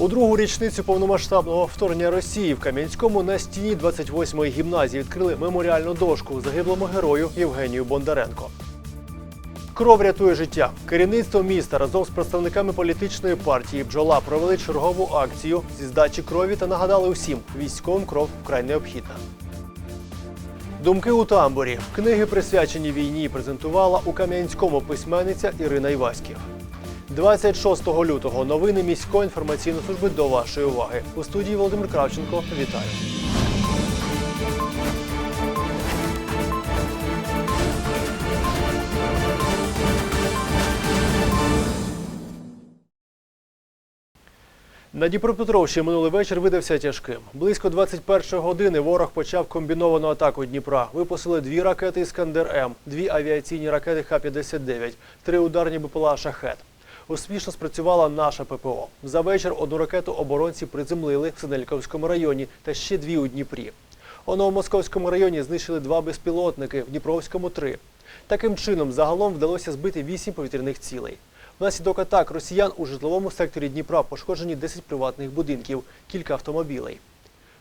У другу річницю повномасштабного вторгнення Росії в Кам'янському на стіні 28-ї гімназії відкрили меморіальну дошку загиблому герою Євгенію Бондаренко. Кров рятує життя. Керівництво міста разом з представниками політичної партії бджола провели чергову акцію зі здачі крові та нагадали усім, військовим кров вкрай необхідна. Думки у тамбурі. Книги, присвячені війні, презентувала у Кам'янському письменниця Ірина Іваськів. 26 лютого новини міської інформаційної служби до вашої уваги. У студії Володимир Кравченко. Вітаю. На Дніпропетровщині минулий вечір видався тяжким. Близько 21 години ворог почав комбіновану атаку Дніпра. Випустили дві ракети «Іскандер М», дві авіаційні ракети Х-59, три ударні БПЛА «Шахет». Успішно спрацювала наша ППО. За вечір одну ракету оборонці приземлили в Синельковському районі та ще дві у Дніпрі. У Новомосковському районі знищили два безпілотники, в Дніпровському три. Таким чином, загалом вдалося збити вісім повітряних цілей. Внаслідок атак росіян у житловому секторі Дніпра пошкоджені 10 приватних будинків, кілька автомобілей.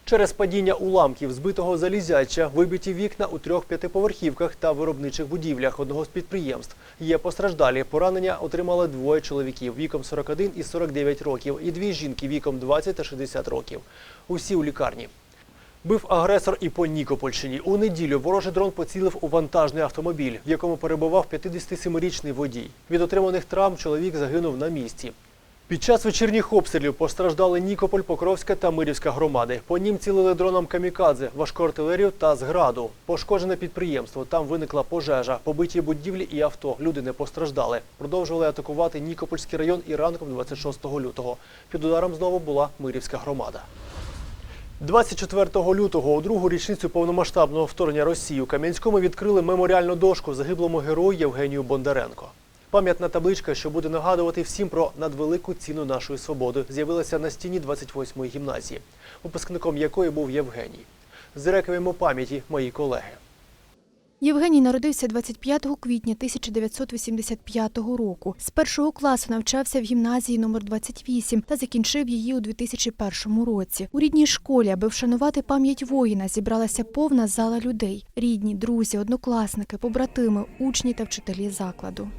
Через падіння уламків збитого залізяча вибиті вікна у трьох п'ятиповерхівках та виробничих будівлях одного з підприємств. Є постраждалі. Поранення отримали двоє чоловіків віком 41 і 49 років, і дві жінки віком 20 та 60 років. Усі у лікарні. Бив агресор і по Нікопольщині. У неділю ворожий дрон поцілив у вантажний автомобіль, в якому перебував 57-річний водій. Від отриманих травм чоловік загинув на місці. Під час вечірніх обстрілів постраждали Нікополь, Покровська та Мирівська громади. По нім цілили дроном камікадзе, важку артилерію та зграду. Пошкоджене підприємство. Там виникла пожежа, побиті будівлі і авто. Люди не постраждали. Продовжували атакувати Нікопольський район і ранком 26 лютого. Під ударом знову була Мирівська громада. 24 лютого у другу річницю повномасштабного вторгнення Росії у Кам'янському відкрили меморіальну дошку загиблому герою Євгенію Бондаренко. Пам'ятна табличка, що буде нагадувати всім про надвелику ціну нашої свободи, з'явилася на стіні 28-ї гімназії, випускником якої був Євгеній. З реквієм пам'яті мої колеги. Євгеній народився 25 квітня 1985 року. З першого класу навчався в гімназії номер 28 та закінчив її у 2001 році. У рідній школі, аби вшанувати пам'ять воїна, зібралася повна зала людей: рідні, друзі, однокласники, побратими, учні та вчителі закладу.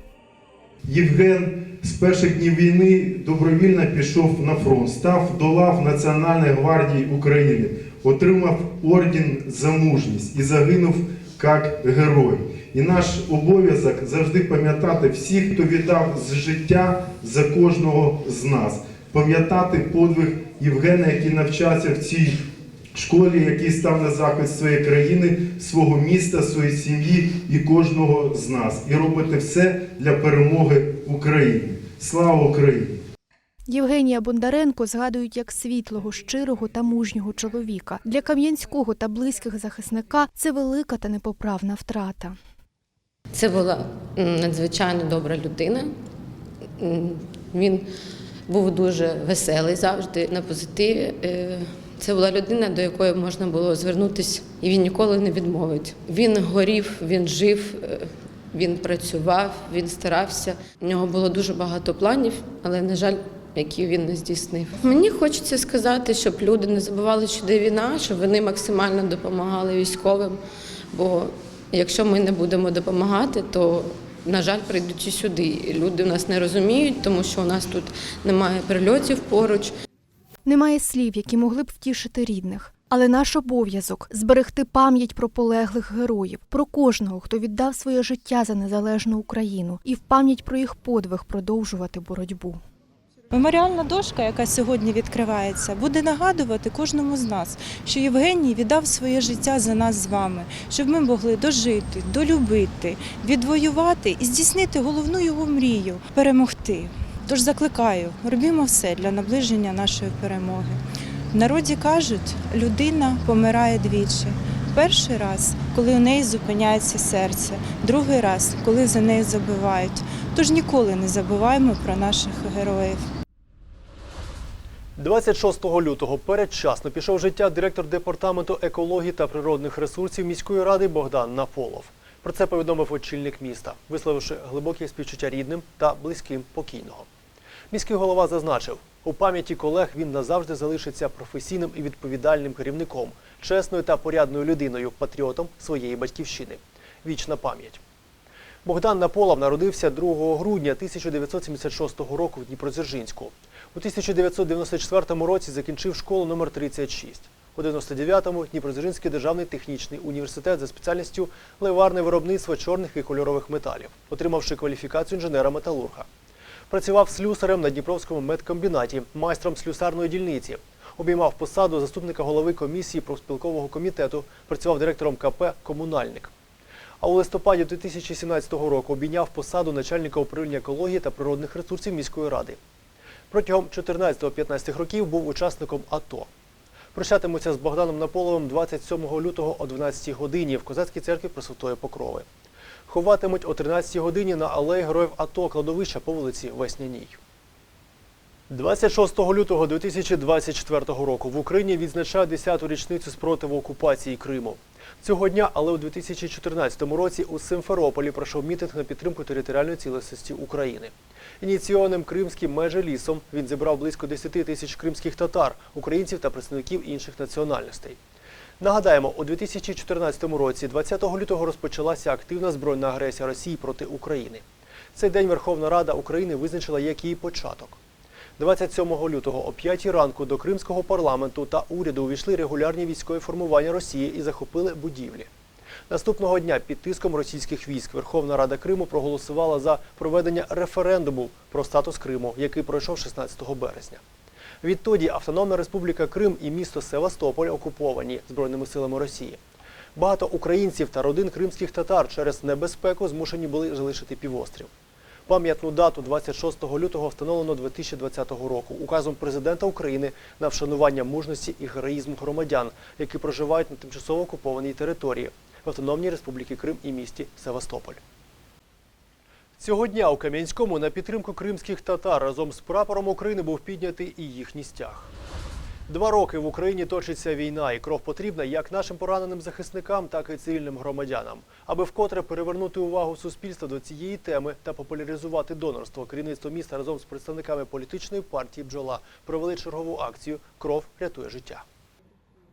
Євген з перших днів війни добровільно пішов на фронт, став до лав Національної гвардії України, отримав орден за мужність і загинув як герой. І наш обов'язок завжди пам'ятати всіх, хто віддав з життя за кожного з нас, пам'ятати подвиг Євгена, який навчався в цій школі, який став на захист своєї країни, свого міста, своєї сім'ї і кожного з нас, і робити все для перемоги України. Слава Україні! Євгенія Бондаренко згадують як світлого, щирого та мужнього чоловіка. Для кам'янського та близьких захисника це велика та непоправна втрата. Це була надзвичайно добра людина. Він був дуже веселий завжди на позитиві. Це була людина, до якої можна було звернутися, і він ніколи не відмовить. Він горів, він жив, е, він працював, він старався. У нього було дуже багато планів, але, на жаль, які він не здійснив. Мені хочеться сказати, щоб люди не забували, що де війна, щоб вони максимально допомагали військовим. Бо якщо ми не будемо допомагати, то на жаль, прийдуть і сюди. Люди нас не розуміють, тому що у нас тут немає прильотів поруч. Немає слів, які могли б втішити рідних. Але наш обов'язок зберегти пам'ять про полеглих героїв, про кожного, хто віддав своє життя за незалежну Україну, і в пам'ять про їх подвиг продовжувати боротьбу. Меморіальна дошка, яка сьогодні відкривається, буде нагадувати кожному з нас, що Євгеній віддав своє життя за нас з вами, щоб ми могли дожити, долюбити, відвоювати і здійснити головну його мрію перемогти. Тож закликаю, робімо все для наближення нашої перемоги. В народі кажуть, людина помирає двічі. Перший раз, коли у неї зупиняється серце, другий раз, коли за нею забивають. Тож ніколи не забуваємо про наших героїв. 26 лютого передчасно пішов життя директор департаменту екології та природних ресурсів міської ради Богдан Наполов. Про це повідомив очільник міста, висловивши глибокі співчуття рідним та близьким покійного. Міський голова зазначив, У пам'яті колег він назавжди залишиться професійним і відповідальним керівником, чесною та порядною людиною, патріотом своєї батьківщини. Вічна пам'ять. Богдан Наполов народився 2 грудня 1976 року в Дніпродзержинську. У 1994 році закінчив школу номер 36. У 99-му Дніпродзержинський державний технічний університет за спеціальністю леварне виробництво чорних і кольорових металів, отримавши кваліфікацію інженера-металурга. Працював слюсарем на Дніпровському медкомбінаті, майстром слюсарної дільниці. Обіймав посаду заступника голови комісії профспілкового комітету, працював директором КП Комунальник. А у листопаді 2017 року обійняв посаду начальника управління екології та природних ресурсів міської ради. Протягом 14-15 років був учасником АТО. Прощатимуться з Богданом Наполовим 27 лютого о 12 годині в Козацькій церкві Пресвятої Покрови. Ховатимуть о 13 годині на алеї Героїв АТО кладовища по вулиці Весняній. 26 лютого 2024 року в Україні відзначають 10-ту річницю спротиву окупації Криму. Цього дня, але у 2014 році у Симферополі пройшов мітинг на підтримку територіальної цілісності України. Ініційованим кримським меджелісом він зібрав близько 10 тисяч кримських татар, українців та представників інших національностей. Нагадаємо, у 2014 році, 20 лютого, розпочалася активна збройна агресія Росії проти України. Цей день Верховна Рада України визначила як її початок. 27 лютого о 5 ранку до кримського парламенту та уряду увійшли регулярні військові формування Росії і захопили будівлі. Наступного дня під тиском російських військ Верховна Рада Криму проголосувала за проведення референдуму про статус Криму, який пройшов 16 березня. Відтоді Автономна Республіка Крим і місто Севастополь окуповані Збройними силами Росії. Багато українців та родин кримських татар через небезпеку змушені були залишити півострів. Пам'ятну дату 26 лютого встановлено 2020 року указом президента України на вшанування мужності і героїзму громадян, які проживають на тимчасово окупованій території в Автономній Республіки Крим і місті Севастополь. Цього дня у Кам'янському на підтримку кримських татар разом з прапором України був піднятий і їхній стяг. Два роки в Україні точиться війна, і кров потрібна як нашим пораненим захисникам, так і цивільним громадянам. Аби вкотре перевернути увагу суспільства до цієї теми та популяризувати донорство, керівництво міста разом з представниками політичної партії Бджола провели чергову акцію Кров рятує життя.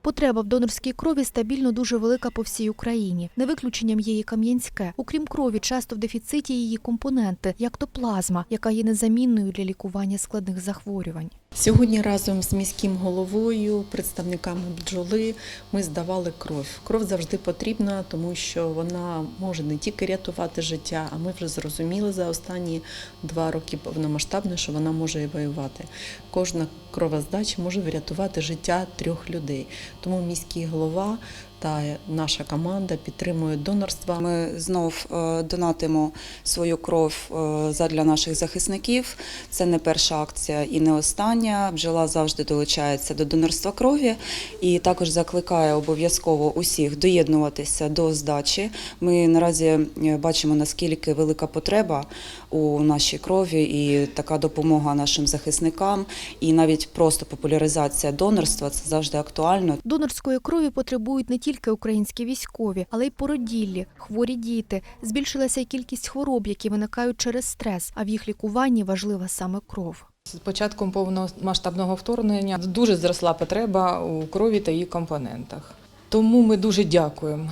Потреба в донорській крові стабільно дуже велика по всій Україні. Не виключенням є і Кам'янське. Окрім крові, часто в дефіциті її компоненти, як то плазма, яка є незамінною для лікування складних захворювань. Сьогодні разом з міським головою, представниками бджоли, ми здавали кров. Кров завжди потрібна, тому що вона може не тільки рятувати життя, а ми вже зрозуміли за останні два роки повномасштабно, що вона може і воювати. Кожна кровоздача може врятувати життя трьох людей. Тому міський голова та наша команда підтримують донорство. Ми знов е, донатимо свою кров е, задля наших захисників. Це не перша акція і не остання. Бджола завжди долучається до донорства крові і також закликає обов'язково усіх доєднуватися до здачі. Ми наразі е, бачимо наскільки велика потреба у нашій крові і така допомога нашим захисникам, і навіть просто популяризація донорства це завжди актуально. Донорської крові потребують не тільки українські військові, але й породіллі, хворі діти. Збільшилася й кількість хвороб, які виникають через стрес, а в їх лікуванні важлива саме кров. З початком повномасштабного вторгнення дуже зросла потреба у крові та її компонентах. Тому ми дуже дякуємо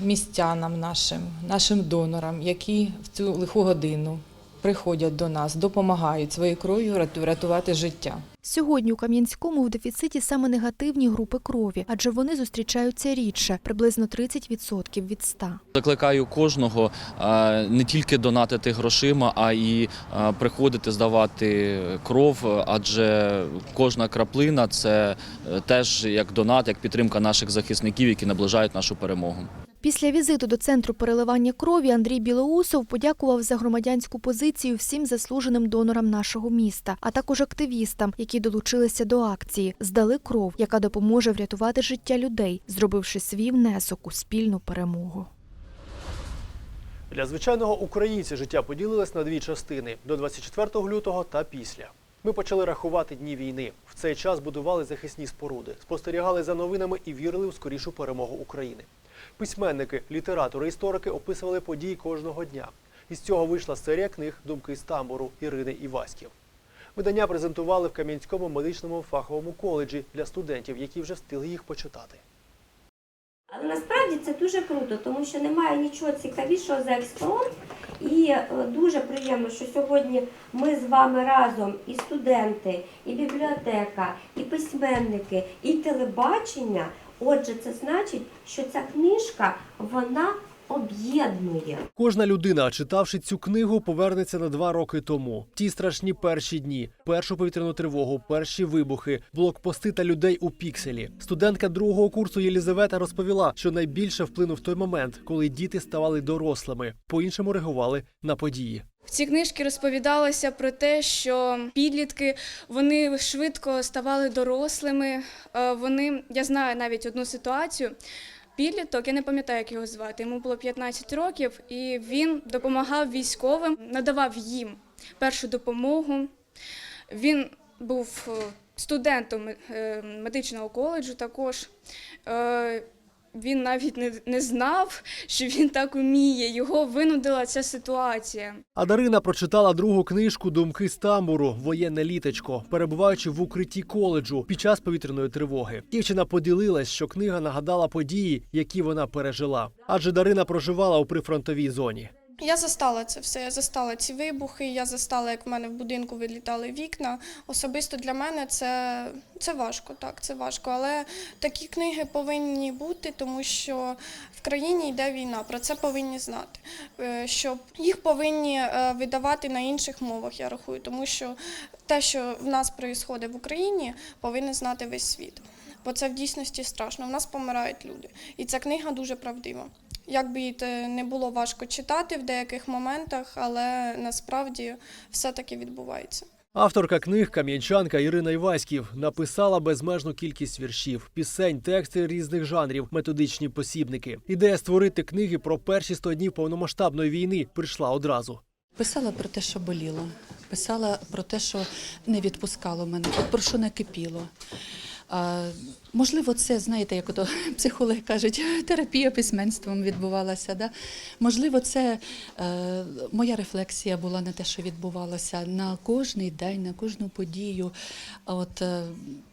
містянам нашим, нашим донорам, які в цю лиху годину приходять до нас, допомагають своєю кров'ю рятувати життя. Сьогодні у Кам'янському в дефіциті саме негативні групи крові, адже вони зустрічаються рідше, приблизно 30% від 100. Закликаю кожного не тільки донатити грошима, а й приходити здавати кров, адже кожна краплина це е, теж як донат, як підтримка наших захисників, які наближають нашу перемогу. Після візиту до центру переливання крові Андрій Білоусов подякував за громадянську позицію всім заслуженим донорам нашого міста, а також активістам, які долучилися до акції, здали кров, яка допоможе врятувати життя людей, зробивши свій внесок у спільну перемогу. Для звичайного українця життя поділилось на дві частини до 24 лютого та після. Ми почали рахувати дні війни. В цей час будували захисні споруди, спостерігали за новинами і вірили у скорішу перемогу України. Письменники, літератори, історики описували події кожного дня. Із цього вийшла серія книг Думки з тамбуру Ірини Іваськів. Видання презентували в Кам'янському медичному фаховому коледжі для студентів, які вже встигли їх почитати. Але насправді це дуже круто, тому що немає нічого цікавішого за експромт. І е, дуже приємно, що сьогодні ми з вами разом і студенти, і бібліотека, і письменники, і телебачення. Отже, це значить, що ця книжка вона об'єднує. Кожна людина, читавши цю книгу, повернеться на два роки тому. Ті страшні перші дні, першу повітряну тривогу, перші вибухи, блокпости та людей у пікселі. Студентка другого курсу Єлізавета розповіла, що найбільше вплинув той момент, коли діти ставали дорослими, по-іншому реагували на події. В цій книжці розповідалося про те, що підлітки вони швидко ставали дорослими. Е, Вони, я знаю навіть одну ситуацію. Підліток, я не пам'ятаю, як його звати. Йому було 15 років, і він допомагав військовим, надавав їм першу допомогу. Він був е, студентом е, медичного коледжу також. Він навіть не, не знав, що він так уміє. Його винудила ця ситуація. А Дарина прочитала другу книжку Думки з тамбуру Воєнне літочко, перебуваючи в укритті коледжу під час повітряної тривоги. Дівчина поділилась, що книга нагадала події, які вона пережила. Адже Дарина проживала у прифронтовій зоні. Я застала це все. Я застала ці вибухи. Я застала, як в мене в будинку вилітали вікна. Особисто для мене це, це важко, так, це важко. Але такі книги повинні бути, тому що в країні йде війна. Про це повинні знати. Е, Щоб їх повинні е, видавати на інших мовах, я рахую, тому що те, що в нас відбувається в Україні, повинен знати весь світ. Бо це в дійсності страшно. В нас помирають люди. І ця книга дуже правдива. Як би її не було важко читати в деяких моментах, але насправді все таки відбувається. Авторка книг кам'янчанка Ірина Іваськів написала безмежну кількість віршів, пісень, тексти різних жанрів, методичні посібники. Ідея створити книги про перші 100 днів повномасштабної війни прийшла одразу. Писала про те, що боліло, писала про те, що не відпускало мене, про що накипіло. А, можливо, це, знаєте, як ото психологи кажуть, терапія письменством відбувалася. Да? Можливо, це е, моя рефлексія була на те, що відбувалося на кожний день, на кожну подію. От, е,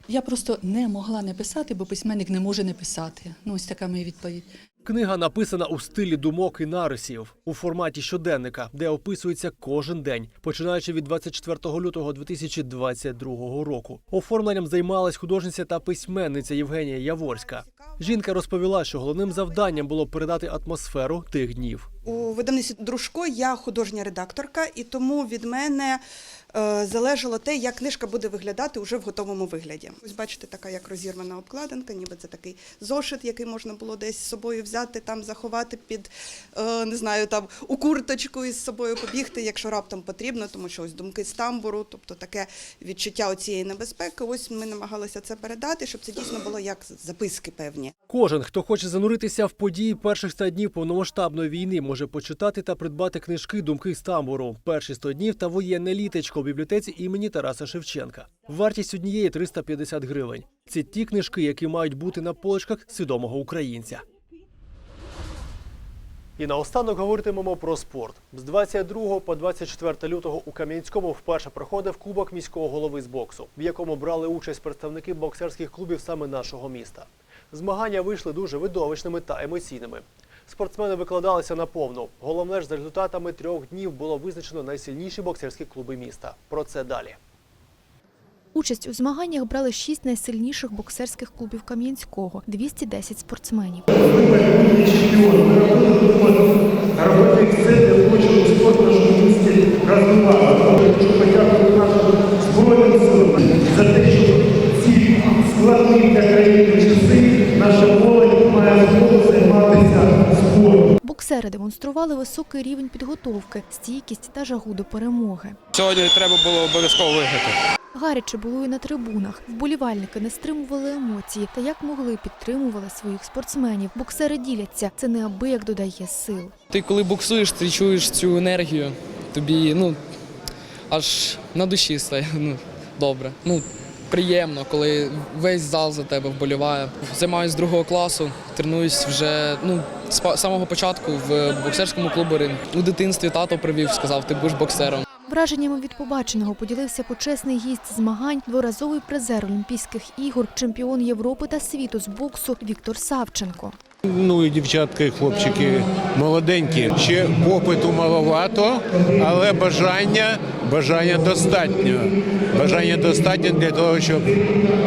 я просто не могла не писати, бо письменник не може не писати. Ну, ось така моя відповідь. Книга написана у стилі думок і нарисів у форматі щоденника, де описується кожен день, починаючи від 24 лютого 2022 року. Оформленням займалась художниця та письменниця Євгенія Яворська. Жінка розповіла, що головним завданням було передати атмосферу тих днів. У видавництві Дружко я художня редакторка, і тому від мене залежало те, як книжка буде виглядати уже в готовому вигляді. Ось бачите, така як розірвана обкладинка, ніби це такий зошит, який можна було десь з собою взяти, там заховати під е, не знаю, там у курточку і з собою побігти, якщо раптом потрібно, тому що ось думки з тамбуру, тобто таке відчуття цієї небезпеки. Ось ми намагалися це передати, щоб це дійсно було як записки певні. Кожен, хто хоче зануритися в події перших 100 днів повномасштабної війни, може почитати та придбати книжки Думки з тамбуру. Перші 100 днів та воєнне літечко в бібліотеці імені Тараса Шевченка. Вартість однієї 350 гривень. Це ті книжки, які мають бути на поличках свідомого українця. І наостанок говоритимемо про спорт. З 22 по 24 лютого у Кам'янському вперше проходив Кубок міського голови з боксу, в якому брали участь представники боксерських клубів саме нашого міста. Змагання вийшли дуже видовищними та емоційними. Спортсмени викладалися наповну. Головне ж за результатами трьох днів було визначено найсильніші боксерські клуби міста. Про це далі. Участь у змаганнях брали шість найсильніших боксерських клубів Кам'янського – 210 спортсменів. Робити все щоб спорт нашому місті розвивався. Хочу подякувати нашим Боксери демонстрували високий рівень підготовки, стійкість та жагу до перемоги. Сьогодні треба було обов'язково виграти. Гаряче було і на трибунах. Вболівальники не стримували емоції та як могли підтримували своїх спортсменів. Боксери діляться. Це неабияк додає сил. Ти коли буксуєш, ти чуєш цю енергію, тобі ну аж на душі стає ну, добре. Ну, приємно, коли весь зал за тебе вболіває. Займаюся другого класу, тренуюсь вже ну, з самого початку в боксерському клубі «Ринг». У дитинстві тато привів, сказав, ти будеш боксером. Враженнями від побаченого поділився почесний гість змагань, дворазовий призер Олімпійських ігор, чемпіон Європи та світу з боксу Віктор Савченко. Ну і дівчатка, і хлопчики молоденькі. Ще попиту маловато, але бажання, бажання достатньо. Бажання достатньо для того, щоб,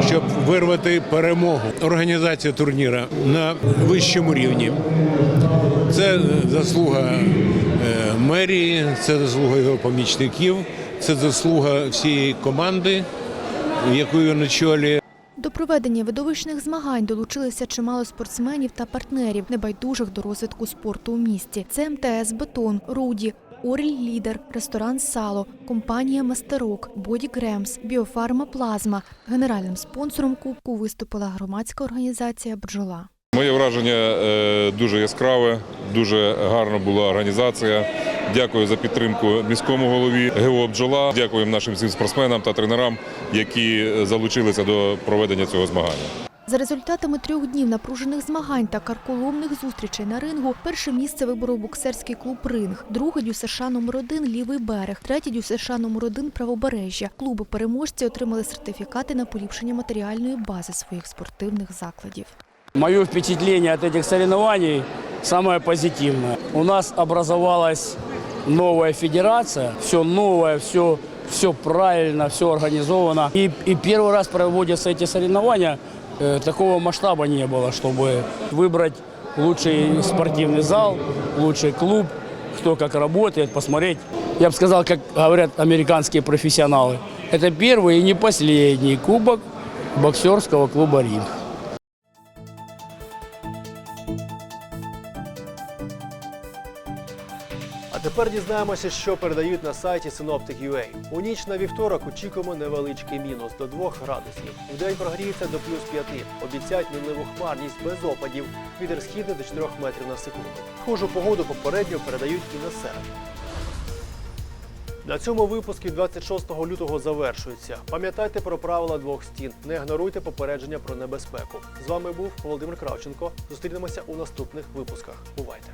щоб вирвати перемогу. Організація турніру на вищому рівні. Це заслуга е, мерії, це заслуга його помічників, це заслуга всієї команди, яку він очолює. Проведення видовищних змагань долучилися чимало спортсменів та партнерів, небайдужих до розвитку спорту у місті. Це МТС Бетон, Руді, Оріль Лідер, ресторан Сало, компанія Мастерок, Боді Гремс, Біофарма Плазма. Генеральним спонсором кубку виступила громадська організація Бджола. Моє враження е, дуже яскраве, дуже гарна була організація. Дякую за підтримку міському голові ГО «Бджола». Дякуємо нашим всім спортсменам та тренерам, які залучилися до проведення цього змагання. За результатами трьох днів напружених змагань та карколомних зустрічей на рингу перше місце виборов боксерський клуб Ринг, друге ДЮСШ номер 1 Лівий берег, третє ДЮСШ номер 1 Правобережжя. Клуби переможці отримали сертифікати на поліпшення матеріальної бази своїх спортивних закладів. Мое впечатление от этих соревнований самое позитивное. У нас образовалась новая федерация, все новое, все, все правильно, все организовано. И, и первый раз проводятся эти соревнования, э, такого масштаба не было, чтобы выбрать лучший спортивный зал, лучший клуб, кто как работает, посмотреть. Я бы сказал, как говорят американские профессионалы, это первый и не последний кубок боксерского клуба «Ринг». Тепер дізнаємося, що передають на сайті Synoptic.ua. У ніч на вівторок очікуємо невеличкий мінус до 2 градусів. Вдень прогріється до плюс 5. Обіцяють мінливу хмарність без опадів. Вітер східний до 4 метрів на секунду. Схожу погоду попередньо передають і на середу. На цьому випуску 26 лютого завершується. Пам'ятайте про правила двох стін. Не ігноруйте попередження про небезпеку. З вами був Володимир Кравченко. Зустрінемося у наступних випусках. Бувайте!